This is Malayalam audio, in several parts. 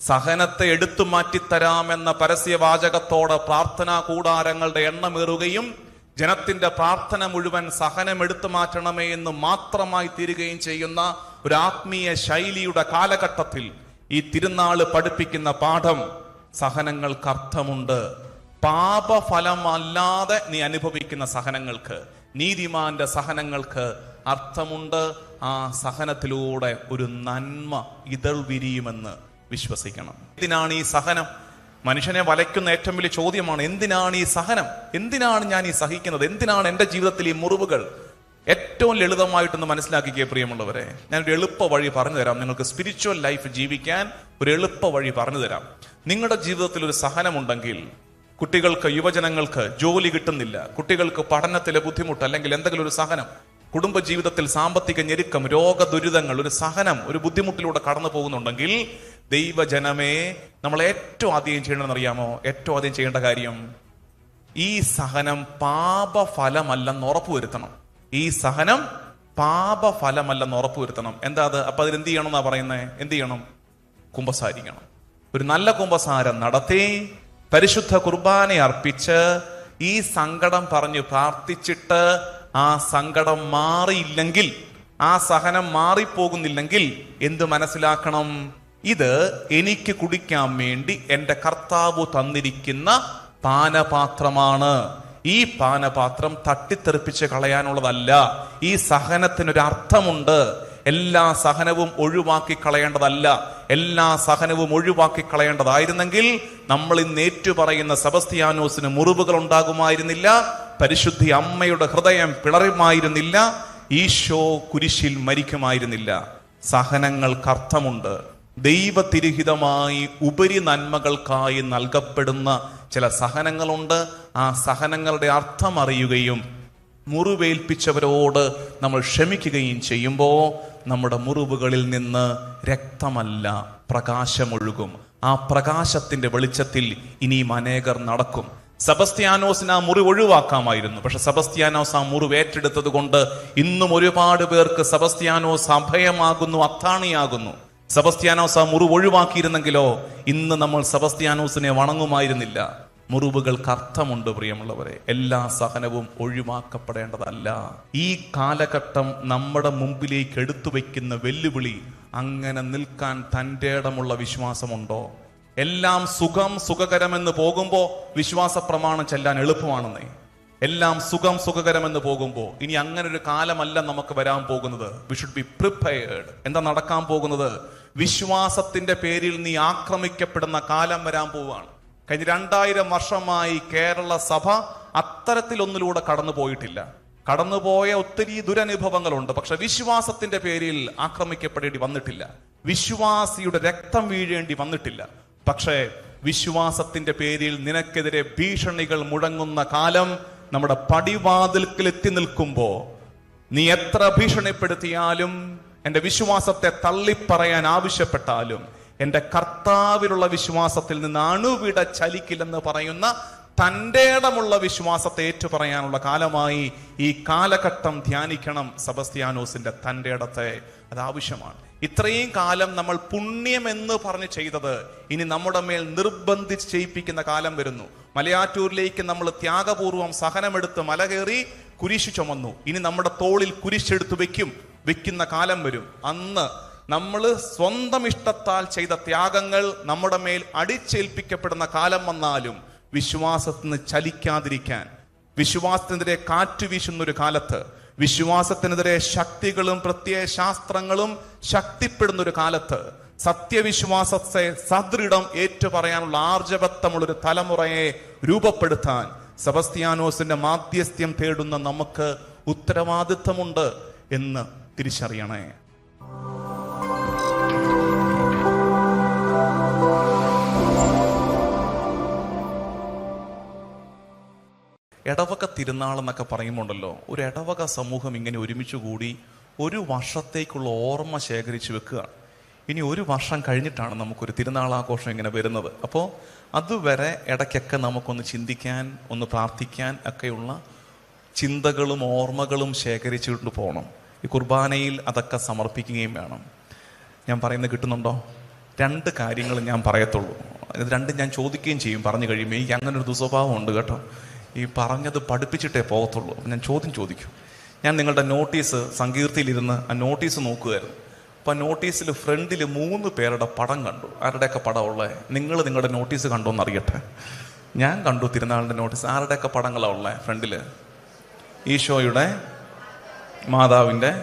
സഹനത്തെ എടുത്തു മാറ്റിത്തരാമെന്ന പരസ്യവാചകത്തോടെ പ്രാർത്ഥനാ കൂടാരങ്ങളുടെ എണ്ണമേറുകയും ജനത്തിന്റെ പ്രാർത്ഥന മുഴുവൻ സഹനം എടുത്തു മാറ്റണമേ എന്ന് മാത്രമായി തീരുകയും ചെയ്യുന്ന ഒരു ആത്മീയ ശൈലിയുടെ കാലഘട്ടത്തിൽ ഈ തിരുനാൾ പഠിപ്പിക്കുന്ന പാഠം സഹനങ്ങൾക്ക് അർത്ഥമുണ്ട്. പാപഫലമല്ലാതെ നീ അനുഭവിക്കുന്ന സഹനങ്ങൾക്ക് നീതിമാന്റെ സഹനങ്ങൾക്ക് അർത്ഥമുണ്ട്. ആ സഹനത്തിലൂടെ ഒരു നന്മ ഇതൾ വിരിയുമെന്ന് വിശ്വസിക്കണം. എന്തിനാണ് ഈ സഹനം? മനുഷ്യനെ വലയ്ക്കുന്ന ഏറ്റവും വലിയ ചോദ്യമാണ് എന്തിനാണ് ഈ സഹനം? എന്തിനാണ് ഞാൻ ഈ സഹിക്കുന്നത്? എന്തിനാണ് എന്റെ ജീവിതത്തിൽ ഈ മുറിവുകൾ? ഏറ്റവും ലളിതമായിട്ടൊന്ന് മനസ്സിലാക്കിക്കേ പ്രിയമുള്ളവരെ. ഞാൻ ഒരു എളുപ്പ വഴി പറഞ്ഞു തരാം. നിങ്ങൾക്ക് സ്പിരിച്വൽ ലൈഫ് ജീവിക്കാൻ ഒരു എളുപ്പ വഴി പറഞ്ഞു തരാം. നിങ്ങളുടെ ജീവിതത്തിൽ ഒരു സഹനമുണ്ടെങ്കിൽ കുട്ടികൾക്ക് യുവജനങ്ങൾക്ക് ജോലി കിട്ടുന്നില്ല. കുട്ടികൾക്ക് പഠനത്തിലെ ബുദ്ധിമുട്ട് അല്ലെങ്കിൽ എന്തെങ്കിലും ഒരു സഹനം. കുടുംബ ജീവിതത്തിൽ സാമ്പത്തിക ഞെരുക്കം രോഗദുരിതങ്ങൾ ഒരു സഹനം ഒരു ബുദ്ധിമുട്ടിലൂടെ കടന്നു പോകുന്നുണ്ടെങ്കിൽ ദൈവജനമേ നമ്മൾ ഏറ്റവും ആദ്യം ചെയ്യണമെന്ന് അറിയാമോ ഏറ്റവും ആദ്യം ചെയ്യേണ്ട കാര്യം ഈ സഹനം പാപഫലമല്ലെന്ന് ഉറപ്പുവരുത്തണം. ഈ സഹനം പാപഫലമല്ലെന്ന് ഉറപ്പുവരുത്തണം. എന്താ അത്? അപ്പൊ അതിൽ എന്ത് ചെയ്യണം എന്നാ പറയുന്നത് എന്ത് ചെയ്യണം? കുംഭസാരിക്കണം ഒരു നല്ല കുംഭസാരം നടത്തി പരിശുദ്ധ കുർബാന അർപ്പിച്ച് ഈ സങ്കടം പറഞ്ഞു പ്രാർത്ഥിച്ചിട്ട് ആ സങ്കടം മാറിയില്ലെങ്കിൽ ആ സഹനം മാറിപ്പോകുന്നില്ലെങ്കിൽ എന്ത് മനസ്സിലാക്കണം? ഇത് എനിക്ക് കുടിക്കാൻ വേണ്ടി എന്റെ കർത്താവ് തന്നിരിക്കുന്ന പാനപാത്രമാണ്. ഈ പാനപാത്രം തട്ടിത്തെറിപ്പിച്ച് കളയാനുള്ളതല്ല. ഈ സഹനത്തിനൊരു അർത്ഥമുണ്ട് എല്ലാ സഹനവും ഒഴിവാക്കി കളയേണ്ടതല്ല. എല്ലാ സഹനവും ഒഴിവാക്കി കളയേണ്ടതായിരുന്നെങ്കിൽ നമ്മൾ ഇന്ന് ഏറ്റുപറയുന്ന സെബസ്തിയാനോസിന് മുറിവുകൾ ഉണ്ടാകുമായിരുന്നില്ല പരിശുദ്ധി അമ്മയുടെ ഹൃദയം പിളറുമായിരുന്നില്ല ഈശോ കുരിശിൽ മരിക്കുമായിരുന്നില്ല. സഹനങ്ങൾക്ക് അർത്ഥമുണ്ട്. ദൈവതിരുഹിതമായി ഉപരി നന്മകൾക്കായി നൽകപ്പെടുന്ന ചില സഹനങ്ങളുണ്ട്. ആ സഹനങ്ങളുടെ അർത്ഥം അറിയുകയും മുറിവേൽപ്പിച്ചവരോട് നമ്മൾ ക്ഷമിക്കുകയും ചെയ്യുമ്പോൾ നമ്മുടെ മുറിവുകളിൽ നിന്ന് രക്തമല്ല പ്രകാശമൊഴുകും. ആ പ്രകാശത്തിന്റെ വെളിച്ചത്തിൽ ഇനിയും അനേകർ നടക്കും. സെബസ്ത്യാനോസിന് ആ മുറിവ് ഒഴിവാക്കാമായിരുന്നു. പക്ഷെ സെബസ്ത്യാനോസ് ആ മുറിവ് ഏറ്റെടുത്തത് കൊണ്ട് ഇന്നും ഒരുപാട് പേർക്ക് സെബസ്ത്യാനോസ് അഭയമാകുന്നു അത്താണിയാകുന്നു. സെബസ്ത്യാനോസ് ആ മുറിവ് ഒഴിവാക്കിയിരുന്നെങ്കിലോ ഇന്ന് നമ്മൾ സെബസ്ത്യാനോസിനെ വണങ്ങുമായിരുന്നില്ല. മുറിവുകൾക്ക് അർത്ഥമുണ്ട് പ്രിയമുള്ളവരെ. എല്ലാ സഹനവും ഒഴിവാക്കപ്പെടേണ്ടതല്ല. ഈ കാലഘട്ടം നമ്മുടെ മുമ്പിലേക്ക് എടുത്തു വയ്ക്കുന്ന വെല്ലുവിളി അങ്ങനെ നിൽക്കാൻ തന്റെ ഇടമുള്ള വിശ്വാസമുണ്ടോ? എല്ലാം സുഖം സുഖകരമെന്ന് പോകുമ്പോൾ വിശ്വാസ പ്രമാണം ചെല്ലാൻ എളുപ്പമാണെന്നേ. എല്ലാം സുഖം സുഖകരമെന്ന് പോകുമ്പോൾ ഇനി അങ്ങനെ ഒരു കാലമല്ല നമുക്ക് വരാൻ പോകുന്നത്. വി ഷുഡ് ബി പ്രിപ്പയർഡ് എന്താ നടക്കാൻ പോകുന്നത്? വിശ്വാസത്തിന്റെ പേരിൽ നീ ആക്രമിക്കപ്പെടുന്ന കാലം വരാൻ പോവുകയാണ്. കഴിഞ്ഞ രണ്ടായിരം വർഷമായി കേരള സഭ അത്തരത്തിലൊന്നിലൂടെ കടന്നു പോയിട്ടില്ല. കടന്നുപോയ ഒത്തിരി ദുരനുഭവങ്ങളുണ്ട് പക്ഷെ വിശ്വാസത്തിന്റെ പേരിൽ ആക്രമിക്കപ്പെടേണ്ടി വന്നിട്ടില്ല. വിശ്വാസിയുടെ രക്തം വീഴേണ്ടി വന്നിട്ടില്ല. പക്ഷേ വിശ്വാസത്തിന്റെ പേരിൽ നിനക്കെതിരെ ഭീഷണികൾ മുഴങ്ങുന്ന കാലം നമ്മുടെ പടിവാതിൽക്കിൽ എത്തി നിൽക്കുമ്പോ നീ എത്ര ഭീഷണിപ്പെടുത്തിയാലും എന്റെ വിശ്വാസത്തെ തള്ളിപ്പറയാൻ ആവശ്യപ്പെട്ടാലും എന്റെ കർത്താവിലുള്ള വിശ്വാസത്തിൽ നിന്ന് അണുവിട ചലിക്കില്ലെന്ന് പറയുന്ന തന്റെടമുള്ള വിശ്വാസത്തെ ഏറ്റുപറയാനുള്ള കാലമായി ഈ കാലഘട്ടം ധ്യാനിക്കണം സബസ്ത്യാനോസിന്റെ തന്റെ ഇടത്തെ. അത് ആവശ്യമാണ്. ഇത്രയും കാലം നമ്മൾ പുണ്യം എന്ന് പറഞ്ഞ് ചെയ്തത് ഇനി നമ്മുടെ മേൽ നിർബന്ധിച്ച് ചെയ്യിപ്പിക്കുന്ന കാലം വരുന്നു. മലയാറ്റൂരിലേക്ക് നമ്മൾ ത്യാഗപൂർവം സഹനമെടുത്ത് മല കയറി കുരിശു ചുമന്നു. ഇനി നമ്മുടെ തോളിൽ കുരിശെടുത്തു വെക്കും. വെക്കുന്ന കാലം വരും. അന്ന് നമ്മൾ സ്വന്തം ഇഷ്ടത്താൽ ചെയ്ത ത്യാഗങ്ങൾ നമ്മുടെ മേൽ അടിച്ചേൽപ്പിക്കപ്പെടുന്ന കാലം വന്നാലും വിശ്വാസത്തിന് ചലിക്കാതിരിക്കാൻ വിശ്വാസത്തിനെതിരെ കാറ്റ് വീശുന്ന ഒരു കാലത്ത് വിശ്വാസത്തിനെതിരെ ശക്തികളും പ്രത്യയ ശാസ്ത്രങ്ങളും ശക്തിപ്പെടുന്ന ഒരു കാലത്ത് സത്യവിശ്വാസത്തെ സദൃഢം ഏറ്റുപറയാനുള്ള ആർജവത്വമുള്ളൊരു തലമുറയെ രൂപപ്പെടുത്താൻ സെബസ്ത്യാനോസിന്റെ മാധ്യസ്ഥ്യം തേടുന്ന നമുക്ക് ഉത്തരവാദിത്വമുണ്ട് എന്ന് തിരിച്ചറിയണേ. ഇടവക തിരുനാൾ എന്നൊക്കെ പറയുമ്പോണ്ടല്ലോ ഒരു ഇടവക സമൂഹം ഇങ്ങനെ ഒരുമിച്ച് കൂടി ഒരു വർഷത്തേക്കുള്ള ഓർമ്മ ശേഖരിച്ചു വെക്കുക. ഇനി ഒരു വർഷം കഴിഞ്ഞിട്ടാണ് നമുക്കൊരു തിരുനാളാഘോഷം ഇങ്ങനെ വരുന്നത്. അപ്പോൾ അതുവരെ ഇടയ്ക്കൊക്കെ നമുക്കൊന്ന് ചിന്തിക്കാൻ ഒന്ന് പ്രാർത്ഥിക്കാൻ ഒക്കെയുള്ള ചിന്തകളും ഓർമ്മകളും ശേഖരിച്ചുകൊണ്ട് പോകണം ഈ കുർബാനയിൽ അതൊക്കെ സമർപ്പിക്കുകയും വേണം. ഞാൻ പറയുന്നത് കിട്ടുന്നുണ്ടോ? രണ്ട് കാര്യങ്ങൾ ഞാൻ പറയത്തുള്ളൂ. ഇത് രണ്ടും ഞാൻ ചോദിക്കുകയും ചെയ്യും. പറഞ്ഞു കഴിയുമ്പോൾ എനിക്ക് അങ്ങനെ ഒരു ദുസ്വഭാവം ഉണ്ട് കേട്ടോ. ഈ പറഞ്ഞത് പഠിപ്പിച്ചിട്ടേ പോകത്തുള്ളൂ. അപ്പം ഞാൻ ചോദ്യം ചോദിക്കും. ഞാൻ നിങ്ങളുടെ നോട്ടീസ് സങ്കീർത്തിയിലിരുന്ന് ആ നോട്ടീസ് നോക്കുകയായിരുന്നു അപ്പം നോട്ടീസിൽ ഫ്രണ്ടിൽ മൂന്ന് പേരുടെ പടം കണ്ടു. ആരുടെയൊക്കെ പടം ഉള്ളത് നിങ്ങൾ നിങ്ങളുടെ നോട്ടീസ് കണ്ടോ എന്നറിയട്ടെ. ഞാൻ കണ്ടു തിരുനാളിന്റെ നോട്ടീസ്. ആരുടെയൊക്കെ പടങ്ങളാണ് ഉള്ളത് ഫ്രണ്ടിൽ ഈശോയുടെ മാതാവിന്റെ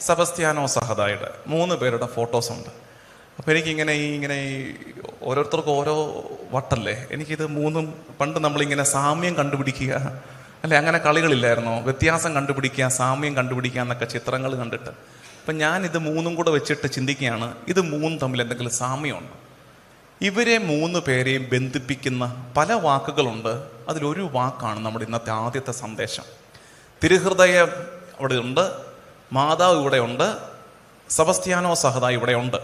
സെബസ്ത്യാനോ സഹദായുടെ മൂന്ന് പേരുടെ ഫോട്ടോസ് ഉണ്ട്. അപ്പോൾ എനിക്കിങ്ങനെ ഈ ഇങ്ങനെ ഈ ഓരോരുത്തർക്കും ഓരോ വട്ടല്ലേ? എനിക്കിത് മൂന്നും പണ്ട് നമ്മളിങ്ങനെ സാമ്യം കണ്ടുപിടിക്കുക അല്ലെ? അങ്ങനെ കളികളില്ലായിരുന്നോ? വ്യത്യാസം കണ്ടുപിടിക്കുക സാമ്യം കണ്ടുപിടിക്കുക എന്നൊക്കെ ചിത്രങ്ങൾ കണ്ടിട്ട്. അപ്പം ഞാൻ ഇത് മൂന്നും കൂടെ വെച്ചിട്ട് ചിന്തിക്കുകയാണ് ഇത് മൂന്നും തമ്മിൽ എന്തെങ്കിലും സാമ്യമുണ്ട്? ഇവരെ മൂന്ന് പേരെയും ബന്ധിപ്പിക്കുന്ന പല വാക്കുകളുണ്ട്. അതിലൊരു വാക്കാണ് നമ്മുടെ ഇന്നത്തെ ആദ്യത്തെ സന്ദേശം. തിരുഹൃദയം അവിടെ ഉണ്ട് മാതാവ് ഇവിടെ ഉണ്ട് സബസ്ത്യാനോ ഇവിടെ ഉണ്ട്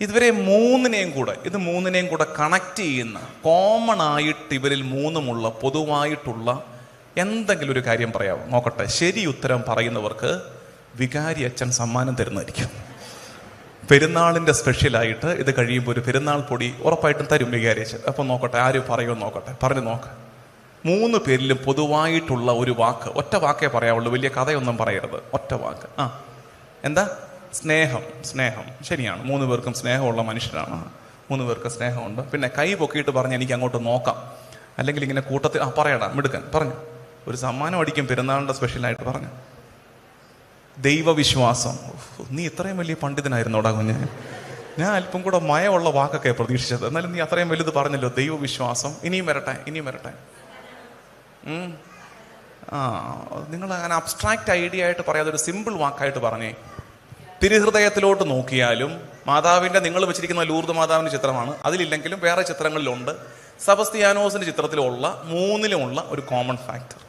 ഇതുവരെ മൂന്നിനെയും കൂടെ ഇത് മൂന്നിനെയും കൂടെ കണക്ട് ചെയ്യുന്ന കോമൺ ആയിട്ട് ഇവരിൽ മൂന്നുമുള്ള പൊതുവായിട്ടുള്ള എന്തെങ്കിലും ഒരു കാര്യം പറയാമോ? നോക്കട്ടെ ശരി ഉത്തരം പറയുന്നവർക്ക് വികാരി അച്ഛൻ സമ്മാനം തരുന്നതായിരിക്കും. പെരുന്നാളിന്റെ സ്പെഷ്യലായിട്ട് ഇത് കഴിയുമ്പോൾ ഒരു പെരുന്നാൾ പൊടി ഉറപ്പായിട്ടും തരും വികാരി അച്ഛൻ. അപ്പം നോക്കട്ടെ ആര് പറയുമെന്ന് നോക്കട്ടെ പറഞ്ഞു നോക്ക്. മൂന്ന് പേരിലും പൊതുവായിട്ടുള്ള ഒരു വാക്ക് ഒറ്റ വാക്കേ പറയാവുള്ളൂ വലിയ കഥയൊന്നും പറയരുത്. ഒറ്റ വാക്ക്. ആ. എന്താ? സ്നേഹം സ്നേഹം. ശരിയാണ്. മൂന്ന് പേർക്കും സ്നേഹമുള്ള മനുഷ്യരാണ്. മൂന്ന് പേർക്ക് സ്നേഹമുണ്ട്. പിന്നെ കൈ പൊക്കിയിട്ട് പറഞ്ഞ് എനിക്ക് അങ്ങോട്ട് നോക്കാം. അല്ലെങ്കിൽ ഇങ്ങനെ കൂട്ടത്തിൽ ആ പറയടാ മിടുക്കൻ പറഞ്ഞു. ഒരു സമ്മാനം അടിക്കും പെരുന്നാളിന്റെ സ്പെഷ്യലായിട്ട് പറഞ്ഞു. ദൈവവിശ്വാസം. നീ ഇത്രയും വലിയ പണ്ഡിതനായിരുന്നോടാ കുഞ്ഞ്. ഞാൻ അല്പം കൂടെ മയമുള്ള വാക്കൊക്കെ പ്രതീക്ഷിച്ചത്. എന്നാലും നീ അത്രയും വലുത് പറഞ്ഞല്ലോ ദൈവവിശ്വാസം. ഇനിയും വരട്ടെ ഇനിയും വരട്ടെ. ആ നിങ്ങൾ അങ്ങനെ അബ്സ്ട്രാക്റ്റ് ഐഡിയ ആയിട്ട് പറയാതെ ഒരു സിമ്പിൾ വാക്കായിട്ട് പറഞ്ഞേ. തിരുഹൃദയത്തിലോട്ട് നോക്കിയാലും മാതാവിന്റെ നിങ്ങൾ വെച്ചിരിക്കുന്ന ലൂർദ് മാതാവിന്റെ ചിത്രമാണ്. അതിലില്ലെങ്കിലും വേറെ ചിത്രങ്ങളിലുണ്ട്. സബസ്തിയാനോസിന്റെ ചിത്രത്തിലുള്ള മൂന്നിലുമുള്ള ഒരു കോമൺ ഫാക്ടർ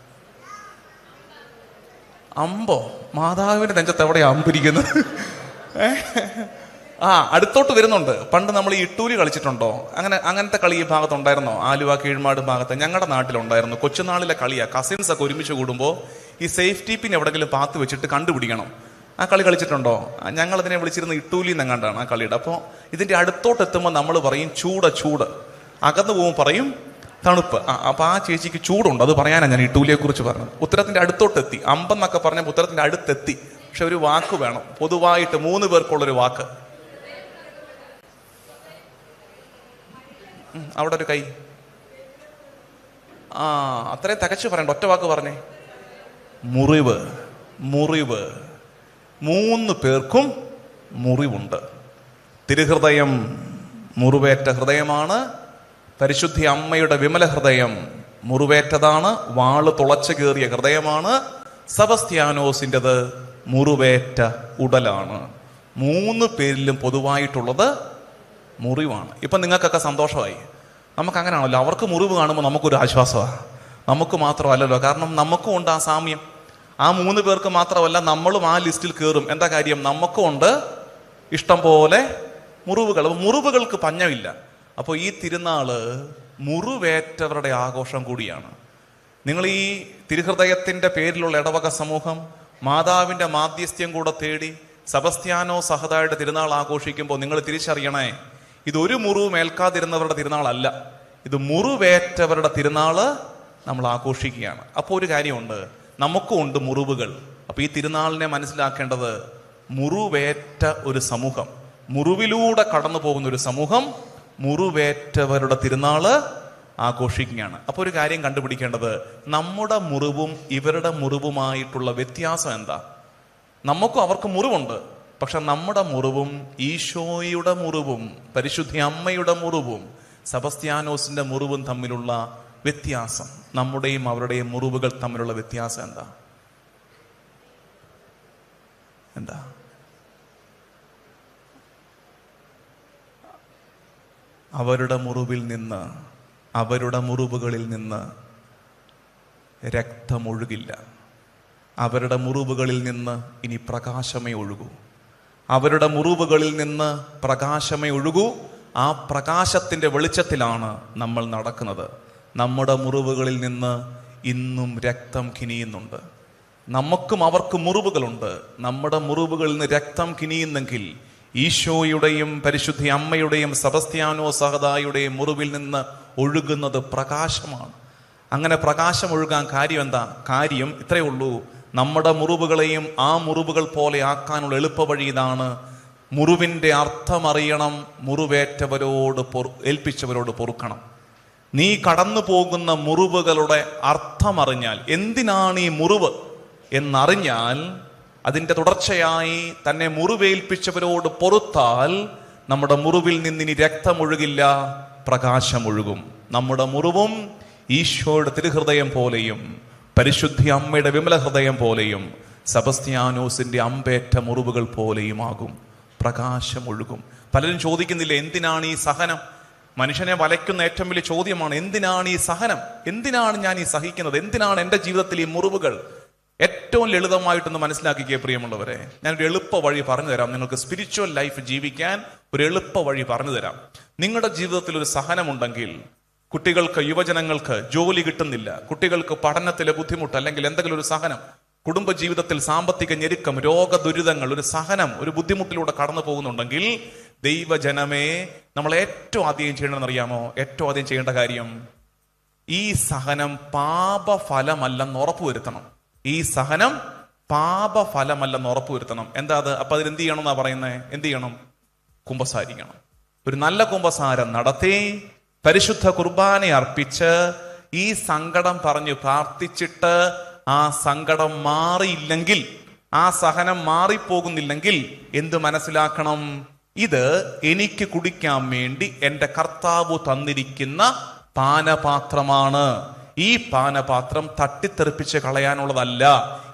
അമ്പോ മാതാവിന്റെ നെഞ്ചത്ത് എവിടെയാ അമ്പിരിക്കുന്നത്? ആ അടുത്തോട്ട് വരുന്നുണ്ട്. പണ്ട് നമ്മൾ ഈ ഇട്ടൂലി കളിച്ചിട്ടുണ്ടോ? അങ്ങനെ അങ്ങനത്തെ കളി ഈ ഭാഗത്ത് ഉണ്ടായിരുന്നോ ആലുവ കീഴ്മാട് ഭാഗത്ത് ഞങ്ങളുടെ നാട്ടിലുണ്ടായിരുന്നു. കൊച്ചുനാളിലെ കളിയാ. കസിൻസ് ഒക്കെ ഒരുമിച്ച് കൂടുമ്പോൾ ഈ സേഫ്റ്റി പിൻ എവിടെങ്കിലും പാത്ത് വെച്ചിട്ട് കണ്ടുപിടിക്കണം. ആ കളി കളിച്ചിട്ടുണ്ടോ? ഞങ്ങളതിനെ വിളിച്ചിരുന്ന ഇട്ടൂലി എന്നെങ്ങാണ്ടാണ് ആ കളിയുടെ. അപ്പോൾ ഇതിന്റെ അടുത്തോട്ട് എത്തുമ്പോൾ നമ്മൾ പറയും ചൂട ചൂട്. അകന്നു പോകുമ്പോൾ പറയും തണുപ്പ്. ആ അപ്പോൾ ആ ചേച്ചിക്ക് ചൂടുണ്ട്. അത് പറയാനാണ് ഞാൻ ഇട്ടൂലിയെക്കുറിച്ച് പറഞ്ഞത്. ഉത്തരത്തിന്റെ അടുത്തോട്ടെത്തി. അമ്പെന്നൊക്കെ പറഞ്ഞ ഉത്തരത്തിന്റെ അടുത്തെത്തി. പക്ഷെ ഒരു വാക്ക് വേണം. പൊതുവായിട്ട് മൂന്ന് പേർക്കുള്ളൊരു വാക്ക്. അവിടെ ഒരു കൈ. ആ അത്രയും തികച്ചു പറയണ്ട ഒറ്റ വാക്ക് പറഞ്ഞേ. മുറിവ് മുറിവ്. മൂന്ന് പേർക്കും മുറിവുണ്ട്. തിരുഹൃദയം മുറിവേറ്റ ഹൃദയമാണ്. പരിശുദ്ധി അമ്മയുടെ വിമല ഹൃദയം മുറിവേറ്റതാണ്. വാൾ തുളച്ചു കയറിയ ഹൃദയമാണ്. സബസ്ത്യാനോസിന്റെത് മുറിവേറ്റ ഉടലാണ്. മൂന്ന് പേരിലും പൊതുവായിട്ടുള്ളത് മുറിവാണ്. ഇപ്പം നിങ്ങൾക്കൊക്കെ സന്തോഷമായി. നമുക്ക് അങ്ങനെയാണല്ലോ അവർക്ക് മുറിവ് കാണുമ്പോൾ നമുക്കൊരു ആശ്വാസമാണ് നമുക്ക് മാത്രമല്ലല്ലോ. കാരണം നമുക്കും ഉണ്ട് ആ സാമ്യം. ആ മൂന്ന് പേർക്ക് മാത്രമല്ല നമ്മളും ആ ലിസ്റ്റിൽ കയറും. എന്താ കാര്യം? നമുക്കും ഉണ്ട് ഇഷ്ടം പോലെ മുറിവുകൾ. മുറിവുകൾക്ക് പഞ്ഞമില്ല. അപ്പോൾ ഈ തിരുനാൾ മുറിവേറ്റവരുടെ ആഘോഷം കൂടിയാണ്. നിങ്ങൾ ഈ തിരുഹൃദയത്തിന്റെ പേരിലുള്ള ഇടവക സമൂഹം മാതാവിന്റെ മാധ്യസ്ഥ്യം കൂടെ തേടി സബസ്ത്യാനോ സഹതായുടെ തിരുനാൾ ആഘോഷിക്കുമ്പോൾ നിങ്ങൾ തിരിച്ചറിയണേ. ഇതൊരു മുറിവും ഏൽക്കാതിരുന്നവരുടെ തിരുനാളല്ല. ഇത് മുറിവേറ്റവരുടെ തിരുനാൾ നമ്മൾ ആഘോഷിക്കുകയാണ്. അപ്പോൾ ഒരു കാര്യമുണ്ട്. നമുക്കും ഉണ്ട് മുറിവുകൾ. അപ്പോൾ ഈ തിരുനാളിനെ മനസ്സിലാക്കേണ്ടത് മുറിവേറ്റ ഒരു സമൂഹം. മുറിവിലൂടെ കടന്നു പോകുന്ന ഒരു സമൂഹം മുറിവേറ്റവരുടെ തിരുനാൾ ആഘോഷിക്കുകയാണ്. അപ്പോൾ ഒരു കാര്യം കണ്ടുപിടിക്കേണ്ടത്. നമ്മുടെ മുറിവും ഇവരുടെ മുറിവുമായിട്ടുള്ള വ്യത്യാസം എന്താ? നമുക്കും അവർക്ക് മുറിവുണ്ട്. പക്ഷെ നമ്മുടെ മുറിവും ഈശോയുടെ മുറിവും പരിശുദ്ധി അമ്മയുടെ മുറിവും സബസ്ത്യാനോസിന്റെ മുറിവും തമ്മിലുള്ള വ്യത്യാസം നമ്മുടെയും അവരുടെയും മുറിവുകൾ തമ്മിലുള്ള വ്യത്യാസം എന്താ? എന്താ? അവരുടെ മുറിവിൽ നിന്ന് അവരുടെ മുറിവുകളിൽ നിന്ന് രക്തമൊഴുകില്ല. അവരുടെ മുറിവുകളിൽ നിന്ന് ഇനി പ്രകാശമേ ഒഴുകൂ. അവരുടെ മുറിവുകളിൽ നിന്ന് പ്രകാശമേ ഒഴുകൂ. ആ പ്രകാശത്തിന്റെ വെളിച്ചത്തിലാണ് നമ്മൾ നടക്കുന്നത്. നമ്മുടെ മുറിവുകളിൽ നിന്ന് ഇന്നും രക്തം കിനിയുന്നുണ്ട്. നമുക്കും അവർക്ക് മുറിവുകളുണ്ട്. നമ്മുടെ മുറിവുകളിൽ നിന്ന് രക്തം കിനിയുന്നെങ്കിൽ ഈശോയുടെയും പരിശുദ്ധി അമ്മയുടെയും സബസ്ത്യാനോ സഹദായുടെയും മുറിവിൽ നിന്ന് ഒഴുകുന്നത് പ്രകാശമാണ്. അങ്ങനെ പ്രകാശം ഒഴുകാൻ കാര്യം എന്താ? കാര്യം ഇത്രയേ ഉള്ളൂ. നമ്മുടെ മുറിവുകളെയും ആ മുറിവുകൾ പോലെ ആക്കാനുള്ള എളുപ്പവഴി ഇതാണ്. മുറിവിന്റെ അർത്ഥമറിയണം മുറിവേറ്റവരോട് പൊറു ഏൽപ്പിച്ചവരോട് പൊറുക്കണം. നീ കടന്നു പോകുന്ന മുറിവുകളുടെ അർത്ഥമറിഞ്ഞാൽ എന്തിനാണ് ഈ മുറിവ് എന്നറിഞ്ഞാൽ അതിന്റെ തുടർച്ചയായി തന്നെ മുറിവേൽപ്പിച്ചവരോട് പൊറുത്താൽ നമ്മുടെ മുറിവിൽ നിന്നിനി രക്തമൊഴുകില്ല പ്രകാശമൊഴുകും. നമ്മുടെ മുറിവും ഈശോയുടെ തിരുഹൃദയം പോലെയും പരിശുദ്ധി അമ്മയുടെ വിമല ഹൃദയം പോലെയും സബസ്ത്യാനോസിന്റെ അമ്പേറ്റ മുറിവുകൾ പോലെയുമാകും. പ്രകാശമൊഴുകും പലരും ചോദിക്കുന്നില്ല എന്തിനാണ് ഈ സഹനം? മനുഷ്യനെ വലയ്ക്കുന്ന ഏറ്റവും വലിയ ചോദ്യമാണ് എന്തിനാണ് ഈ സഹനം? എന്തിനാണ് ഞാൻ ഈ സഹിക്കുന്നത്? എന്തിനാണ് എന്റെ ജീവിതത്തിൽ ഈ മുറിവുകൾ? ഏറ്റവും ലളിതമായിട്ടൊന്ന് മനസ്സിലാക്കിക്കേ പ്രിയമുള്ളവരെ. ഞാനൊരു എളുപ്പ വഴി പറഞ്ഞു തരാം. നിങ്ങൾക്ക് സ്പിരിച്വൽ ലൈഫ് ജീവിക്കാൻ ഒരു എളുപ്പ വഴി പറഞ്ഞു തരാം. നിങ്ങളുടെ ജീവിതത്തിൽ ഒരു സഹനമുണ്ടെങ്കിൽ കുട്ടികൾക്ക് യുവജനങ്ങൾക്ക് ജോലി കിട്ടുന്നില്ല. കുട്ടികൾക്ക് പഠനത്തിലെ ബുദ്ധിമുട്ട് അല്ലെങ്കിൽ എന്തെങ്കിലും ഒരു സഹനം. കുടുംബജീവിതത്തിൽ സാമ്പത്തിക ഞെരുക്കം രോഗദുരിതങ്ങൾ ഒരു സഹനം ഒരു ബുദ്ധിമുട്ടിലൂടെ കടന്നു പോകുന്നുണ്ടെങ്കിൽ ദൈവജനമേ നമ്മൾ ഏറ്റവും ആദ്യം ചെയ്യണമെന്ന് അറിയാമോ? ഏറ്റവും ആദ്യം ചെയ്യേണ്ട കാര്യം ഈ സഹനം പാപഫലമല്ലെന്ന് ഉറപ്പുവരുത്തണം. ഈ സഹനം പാപഫലമല്ലെന്ന് ഉറപ്പുവരുത്തണം. എന്താ അത്? അപ്പൊ അതിൽ എന്ത് ചെയ്യണം എന്നാ പറയുന്നത് എന്ത് ചെയ്യണം? കുമ്പസാരിക്കണം. ഒരു നല്ല കുമ്പസാരം നടത്തി പരിശുദ്ധ കുർബാന അർപ്പിച്ച് ഈ സങ്കടം പറഞ്ഞു പ്രാർത്ഥിച്ചിട്ട് ആ സങ്കടം മാറിയില്ലെങ്കിൽ ആ സഹനം മാറിപ്പോകുന്നില്ലെങ്കിൽ എന്ത് മനസ്സിലാക്കണം? ഇത് എനിക്ക് കുടിക്കാൻ വേണ്ടി എന്റെ കർത്താവ് തന്നിരിക്കുന്ന പാനപാത്രമാണ്. ഈ പാനപാത്രം തട്ടിത്തെറിപ്പിച്ച് കളയാനുള്ളതല്ല.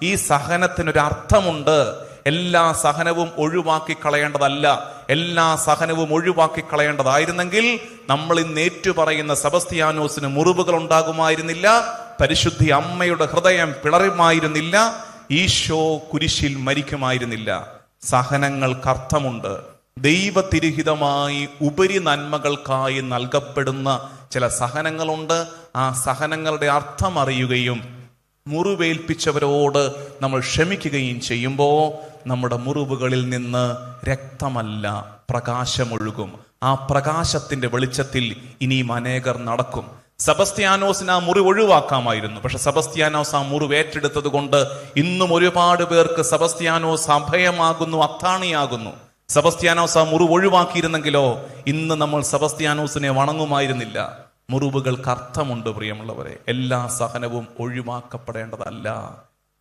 ഈ സഹനത്തിനൊരു അർത്ഥമുണ്ട് എല്ലാ സഹനവും ഒഴിവാക്കി കളയേണ്ടതല്ല എല്ലാ സഹനവും ഒഴിവാക്കി കളയേണ്ടതായിരുന്നെങ്കിൽ നമ്മൾ ഇന്ന് ഏറ്റുപറയുന്ന സെബസ്തിയാനോസിന് മുറിവുകൾ ഉണ്ടാകുമായിരുന്നില്ല പരിശുദ്ധി അമ്മയുടെ ഹൃദയം പിളറുമായിരുന്നില്ല ഈശോ കുരിശിൽ മരിക്കുമായിരുന്നില്ല. സഹനങ്ങൾക്ക് അർത്ഥമുണ്ട് ദൈവതിരുഹിതമായി ഉപരി നന്മകൾക്കായി നൽകപ്പെടുന്ന ചില സഹനങ്ങളുണ്ട്. ആ സഹനങ്ങളുടെ അർത്ഥം അറിയുകയും മുറിവേൽപ്പിച്ചവരോട് നമ്മൾ ക്ഷമിക്കുകയും ചെയ്യുമ്പോൾ നമ്മുടെ മുറിവുകളിൽ നിന്ന് രക്തമല്ല പ്രകാശമൊഴുകും. ആ പ്രകാശത്തിന്റെ വെളിച്ചത്തിൽ ഇനിയും അനേകർ നടക്കും. സബസ്ത്യാനോസിന് ആ മുറിവ് ഒഴിവാക്കാമായിരുന്നു. പക്ഷെ സബസ്ത്യാനോസ് ആ മുറിവ് ഏറ്റെടുത്തത് കൊണ്ട് ഇന്നും ഒരുപാട് പേർക്ക് സബസ്ത്യാനോസ് അഭയമാകുന്നു അത്താണിയാകുന്നു. സബസ്ത്യാനോസ് ആ മുറിവ് ഒഴിവാക്കിയിരുന്നെങ്കിലോ ഇന്ന് നമ്മൾ സബസ്ത്യാനോസിനെ വണങ്ങുമായിരുന്നില്ല. മുറിവുകൾക്ക് അർത്ഥമുണ്ട് പ്രിയമുള്ളവരെ. എല്ലാ സഹനവും ഒഴിവാക്കപ്പെടേണ്ടതല്ല.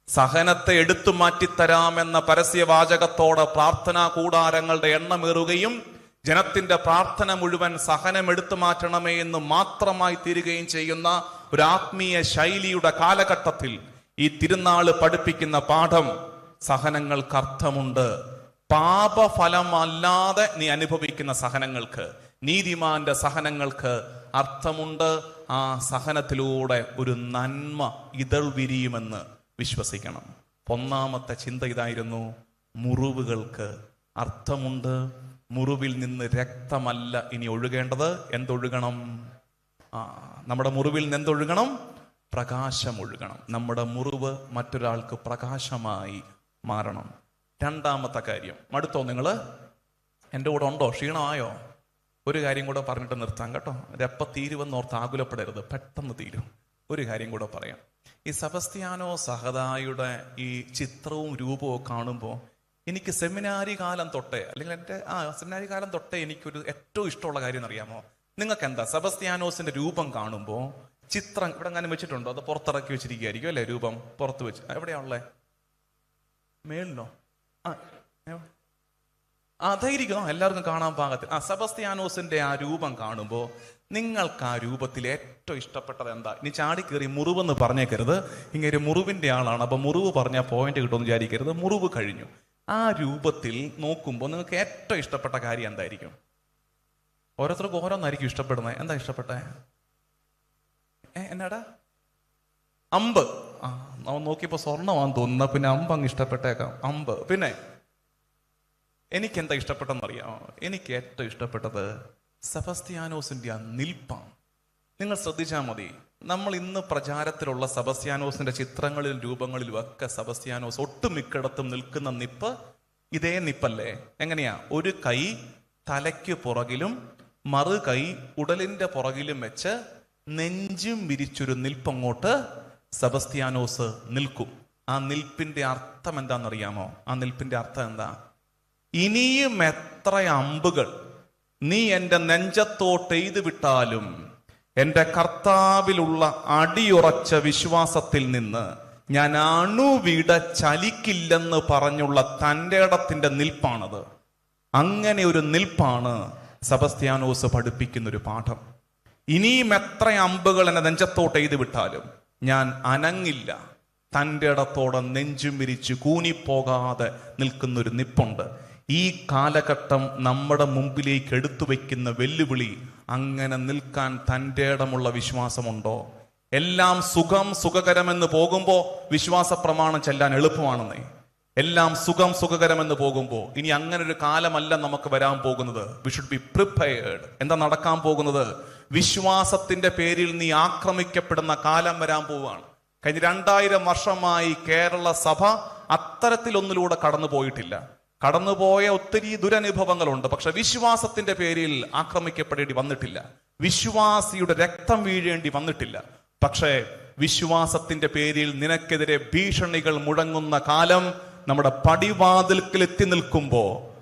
സഹനത്തെ എടുത്തു മാറ്റിത്തരാമെന്ന പരസ്യവാചകത്തോടെ പ്രാർത്ഥനാ കൂടാരങ്ങളുടെ എണ്ണമേറുകയും ജനത്തിന്റെ പ്രാർത്ഥന മുഴുവൻ സഹനം എടുത്തു മാറ്റണമേ എന്ന് മാത്രമായി തീരുകയും ചെയ്യുന്ന ഒരു ആത്മീയ ശൈലിയുടെ കാലഘട്ടത്തിൽ ഈ തിരുനാൾ പഠിപ്പിക്കുന്ന പാഠം സഹനങ്ങൾക്ക് അർത്ഥമുണ്ട്. പാപഫലമല്ലാതെ നീ അനുഭവിക്കുന്ന സഹനങ്ങൾക്ക് നീതിമാന്റെ സഹനങ്ങൾക്ക് അർത്ഥമുണ്ട്. ആ സഹനത്തിലൂടെ ഒരു നന്മ ഇതൾ വിരിയുമെന്ന് വിശ്വസിക്കണം. ഒന്നാമത്തെ ചിന്ത ഇതായിരുന്നു മുറിവുകൾക്ക് അർത്ഥമുണ്ട്. മുറിവിൽ നിന്ന് രക്തമല്ല ഇനി ഒഴുകേണ്ടത്. എന്തൊഴുകണം? ആ നമ്മുടെ മുറിവിൽ നിന്ന് എന്തൊഴുകണം? പ്രകാശം ഒഴുകണം. നമ്മുടെ മുറിവ് മറ്റൊരാൾക്ക് പ്രകാശമായി മാറണം. രണ്ടാമത്തെ കാര്യം. മടുത്തോ നിങ്ങൾ എന്റെ കൂടെ ഉണ്ടോ? ക്ഷീണമായോ? ഒരു കാര്യം കൂടെ പറഞ്ഞിട്ട് നിർത്താം കേട്ടോ. രപ്പ തീരുവെന്ന് ഓർത്ത് ആകുലപ്പെടരുത്. പെട്ടെന്ന് തീരും. ഒരു കാര്യം കൂടെ പറയാം. ഈ സബസ്ത്യാനോ സഹദായുടെ ഈ ചിത്രവും രൂപവും കാണുമ്പോൾ എനിക്ക് സെമിനാരി കാലം തൊട്ടേ അല്ലെങ്കിൽ എന്റെ ആ സെമിനാരി കാലം തൊട്ടേ എനിക്കൊരു ഏറ്റവും ഇഷ്ടമുള്ള കാര്യം അറിയാമോ? നിങ്ങൾക്ക് എന്താ സെബസ്ത്യാനോസിന്റെ രൂപം കാണുമ്പോൾ ചിത്രം ഇവിടെ അങ്ങനെ വെച്ചിട്ടുണ്ടോ? അത് പുറത്തിറക്കി വെച്ചിരിക്കുകയായിരിക്കും അല്ലേ രൂപം? പുറത്ത് വെച്ച് എവിടെയാ ഉള്ളേ? മേളിലോ? ആ? അതായിരിക്കും എല്ലാവർക്കും കാണാൻ പാകത്തിൽ. ആ സെബസ്ത്യാനോസിന്റെ ആ രൂപം കാണുമ്പോൾ നിങ്ങൾക്ക് ആ രൂപത്തിൽ ഏറ്റവും ഇഷ്ടപ്പെട്ടത് എന്താ? ഇനി ചാടി കയറി മുറിവെന്ന് പറഞ്ഞേക്കരുത്. ഇങ്ങനെ മുറിവിന്റെ ആളാണ്. അപ്പൊ മുറിവ് പറഞ്ഞാൽ പോയിന്റ് കിട്ടുമെന്ന് വിചാരിക്കരുത്. മുറിവ് കഴിഞ്ഞു. ആ രൂപത്തിൽ നോക്കുമ്പോൾ നിങ്ങൾക്ക് ഏറ്റവും ഇഷ്ടപ്പെട്ട കാര്യം എന്തായിരിക്കും? ഓരോരുത്തർക്കും ഓരോന്നായിരിക്കും ഇഷ്ടപ്പെടുന്നത്. എന്താ ഇഷ്ടപ്പെട്ടേ? ഏ എന്നാടാ? അമ്പ്. ആ നോക്കിയപ്പോൾ നോക്കിയപ്പോ സ്വർണമാന്ന് തോന്നുന്ന. പിന്നെ അമ്പ് അങ്ങ് ഇഷ്ടപ്പെട്ടേക്കാം. അമ്പ്. പിന്നെ എനിക്ക് എന്താ ഇഷ്ടപ്പെട്ടെന്ന് അറിയാമോ എനിക്ക് ഏറ്റവും ഇഷ്ടപ്പെട്ടത് സെബസ്ത്യാനോസിന്റെ ആ നിൽപ്പാണ്. നിങ്ങൾ ശ്രദ്ധിച്ചാൽ മതി. നമ്മൾ ഇന്ന് പ്രചാരത്തിലുള്ള സെബസ്ത്യാനോസിന്റെ ചിത്രങ്ങളിലും രൂപങ്ങളിലും ഒക്കെ സെബസ്ത്യാനോസ് ഒട്ടുമിക്കടത്തും നിൽക്കുന്ന നിപ്പ് ഇതേ നിപ്പല്ലേ? എങ്ങനെയാ? ഒരു കൈ തലയ്ക്ക് പുറകിലും മറു കൈ ഉടലിന്റെ പുറകിലും വെച്ച് നെഞ്ചും വിരിച്ചൊരു നിൽപ്പങ്ങോട്ട് സെബസ്ത്യാനോസ് നിൽക്കും. ആ നിൽപ്പിന്റെ അർത്ഥം എന്താണെന്നറിയാമോ? ആ നിൽപ്പിന്റെ അർത്ഥം എന്താ? ഇനിയും എത്ര അമ്പുകൾ നീ എന്റെ നെഞ്ചത്തോട്ട് എയ്ത് വിട്ടാലും എന്റെ കർത്താവിലുള്ള അടിയുറച്ച വിശ്വാസത്തിൽ നിന്ന് ഞാൻ അണുവിട ചലിക്കില്ലെന്ന് പറഞ്ഞുള്ള തന്റെ ഇടത്തിന്റെ നിൽപ്പാണത്. അങ്ങനെ ഒരു നിൽപ്പാണ് സബസ്ത്യാനോസ് പഠിപ്പിക്കുന്ന ഒരു പാഠം. ഇനിയും എത്ര അമ്പുകൾ എന്നെ നെഞ്ചത്തോട്ട് എഴുതി വിട്ടാലും ഞാൻ അനങ്ങില്ല. തന്റെ ഇടത്തോടെ നെഞ്ചും വിരിച്ച് കൂനിപ്പോകാതെ നിൽക്കുന്നൊരു നിപ്പുണ്ട്. ഈ കാലഘട്ടം നമ്മുടെ മുമ്പിലേക്ക് എടുത്തു വയ്ക്കുന്ന വെല്ലുവിളി അങ്ങനെ നിൽക്കാൻ തന്റെ ഇടമുള്ള വിശ്വാസമുണ്ടോ? എല്ലാം സുഖം സുഖകരമെന്ന് പോകുമ്പോൾ വിശ്വാസ പ്രമാണം ചെല്ലാൻ എളുപ്പമാണെന്നേ. എല്ലാം സുഖം സുഖകരമെന്ന് പോകുമ്പോൾ ഇനി അങ്ങനെ ഒരു കാലമല്ല നമുക്ക് വരാൻ പോകുന്നത്. വി ഷുഡ് ബി പ്രിപ്പയർഡ് എന്താ നടക്കാൻ പോകുന്നത്? വിശ്വാസത്തിന്റെ പേരിൽ നീ ആക്രമിക്കപ്പെടുന്ന കാലം വരാൻ പോവുകയാണ്. കഴിഞ്ഞ രണ്ടായിരം വർഷമായി കേരള സഭ അത്തരത്തിലൊന്നിലൂടെ കടന്നു പോയിട്ടില്ല കടന്നുപോയ ഒത്തിരി ദുരനുഭവങ്ങളുണ്ട്. പക്ഷെ വിശ്വാസത്തിന്റെ പേരിൽ ആക്രമിക്കപ്പെടേണ്ടി വന്നിട്ടില്ല. വിശ്വാസിയുടെ രക്തം വീഴേണ്ടി വന്നിട്ടില്ല. പക്ഷേ വിശ്വാസത്തിന്റെ പേരിൽ നിനക്കെതിരെ ഭീഷണികൾ മുഴങ്ങുന്ന കാലം നമ്മുടെ പടിവാതിൽക്കിൽ എത്തി നിൽക്കുമ്പോ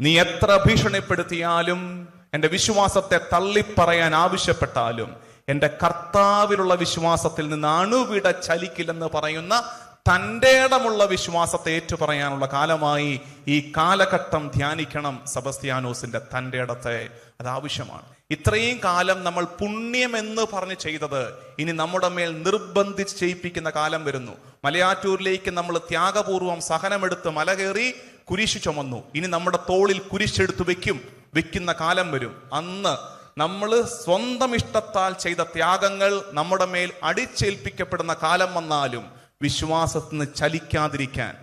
നീ എത്ര ഭീഷണിപ്പെടുത്തിയാലും എന്റെ വിശ്വാസത്തെ തള്ളിപ്പറയാൻ ആവശ്യപ്പെട്ടാലും എന്റെ കർത്താവിലുള്ള വിശ്വാസത്തിൽ നിന്ന് അണുവിട ചലിക്കില്ലെന്ന് പറയുന്ന തന്റെ ഇടമുള്ള വിശ്വാസത്തെ ഏറ്റുപറയാനുള്ള കാലമായി ഈ കാലഘട്ടം ധ്യാനിക്കണം സബസ്ത്യാനോസിന്റെ തന്റെ ഇടത്തെ അത് ആവശ്യമാണ്. ഇത്രയും കാലം നമ്മൾ പുണ്യം എന്ന് പറഞ്ഞ് ചെയ്തത് ഇനി നമ്മുടെ മേൽ നിർബന്ധിച്ച് ചെയ്യിപ്പിക്കുന്ന കാലം വരുന്നു. മലയാറ്റൂരിലേക്ക് നമ്മൾ ത്യാഗപൂർവം സഹനമെടുത്ത് മല കയറി കുരിശ് ചുമന്നു. ഇനി നമ്മുടെ തോളിൽ കുരിശെടുത്ത് വെക്കും. വെക്കുന്ന കാലം വരും. അന്ന് നമ്മൾ സ്വന്തം ഇഷ്ടത്താൽ ചെയ്ത ത്യാഗങ്ങൾ നമ്മുടെ മേൽ അടിച്ചേൽപ്പിക്കപ്പെടുന്ന കാലം വന്നാലും വിശ്വാസത്തിന് ചലിക്കാതിരിക്കാൻ.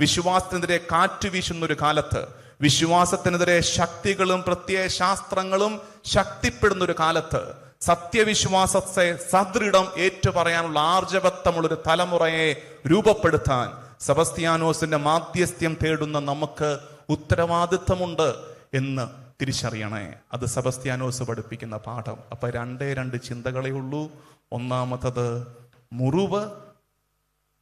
വിശ്വാസത്തിനെതിരെ കാറ്റ് വീശുന്ന ഒരു കാലത്ത് വിശ്വാസത്തിനെതിരെ ശക്തികളും പ്രത്യയ ശാസ്ത്രങ്ങളും ശക്തിപ്പെടുന്ന ഒരു കാലത്ത് സത്യവിശ്വാസത്തെ സദൃഢം ഏറ്റുപറയാനുള്ള ആർജവത്വമുള്ള ഒരു തലമുറയെ രൂപപ്പെടുത്താൻ സെബസ്ത്യാനോസിന്റെ മാധ്യസ്ഥ്യം തേടുന്ന നമുക്ക് ഉത്തരവാദിത്വമുണ്ട് എന്ന് തിരിച്ചറിയണേ. അത് സെബസ്ത്യാനോസ് പഠിപ്പിക്കുന്ന പാഠം. അപ്പൊ രണ്ടേ രണ്ട് ചിന്തകളേ ഉള്ളൂ. ഒന്നാമത്തത് മുറിവ്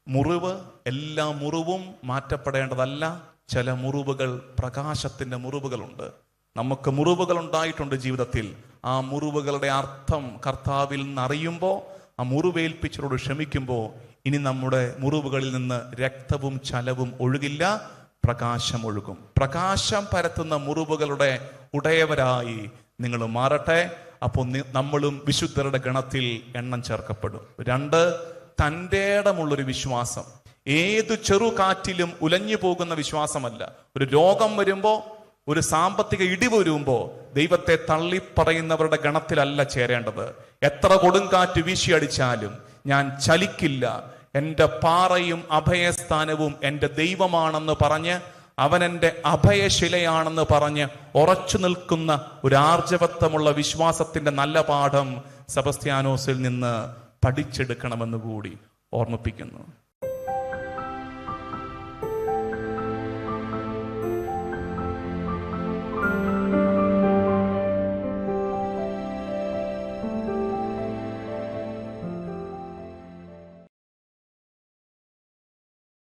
മുറിവ് എല്ലാ മുറിവും മാറ്റപ്പെടേണ്ടതല്ല. ചില മുറിവുകൾ പ്രകാശത്തിന്റെ മുറിവുകളുണ്ട്. നമുക്ക് മുറിവുകൾ ഉണ്ടായിട്ടുണ്ട് ജീവിതത്തിൽ. ആ മുറിവുകളുടെ അർത്ഥം കർത്താവിൽ നിന്ന് അറിയുമ്പോൾ ആ മുറിവേൽപ്പിച്ചവരോട് ക്ഷമിക്കുമ്പോൾ ഇനി നമ്മുടെ മുറിവുകളിൽ നിന്ന് രക്തവും ചലവും ഒഴുകില്ല പ്രകാശം ഒഴുകും. പ്രകാശം പരത്തുന്ന മുറിവുകളുടെ ഉടയവരായി നിങ്ങൾ മാറട്ടെ. അപ്പോൾ നമ്മളും വിശുദ്ധരുടെ ഗണത്തിൽ എണ്ണം ചേർക്കപ്പെടും. രണ്ട് തന്റെ ഇടമുള്ളൊരു വിശ്വാസം. ഏതു ചെറുകാറ്റിലും ഉലഞ്ഞു പോകുന്ന വിശ്വാസമല്ല. ഒരു രോഗം വരുമ്പോ ഒരു സാമ്പത്തിക ഇടിവ് വരുമ്പോ ദൈവത്തെ തള്ളിപ്പറയുന്നവരുടെ ഗണത്തിലല്ല ചേരേണ്ടത്. എത്ര കൊടുങ്കാറ്റ് വീശിയടിച്ചാലും ഞാൻ ചലിക്കില്ല. എന്റെ പാറയും അഭയസ്ഥാനവും എന്റെ ദൈവമാണെന്ന് പറഞ്ഞ് അവൻ എന്റെ അഭയശിലയാണെന്ന് പറഞ്ഞ് ഉറച്ചു നിൽക്കുന്ന ഒരു ആർജവത്വമുള്ള വിശ്വാസത്തിന്റെ നല്ല പാഠം സെബസ്ത്യാനോസിൽ നിന്ന് പഠിച്ചെടുക്കണമെന്ന് കൂടി ഓർമ്മിപ്പിക്കുന്നു.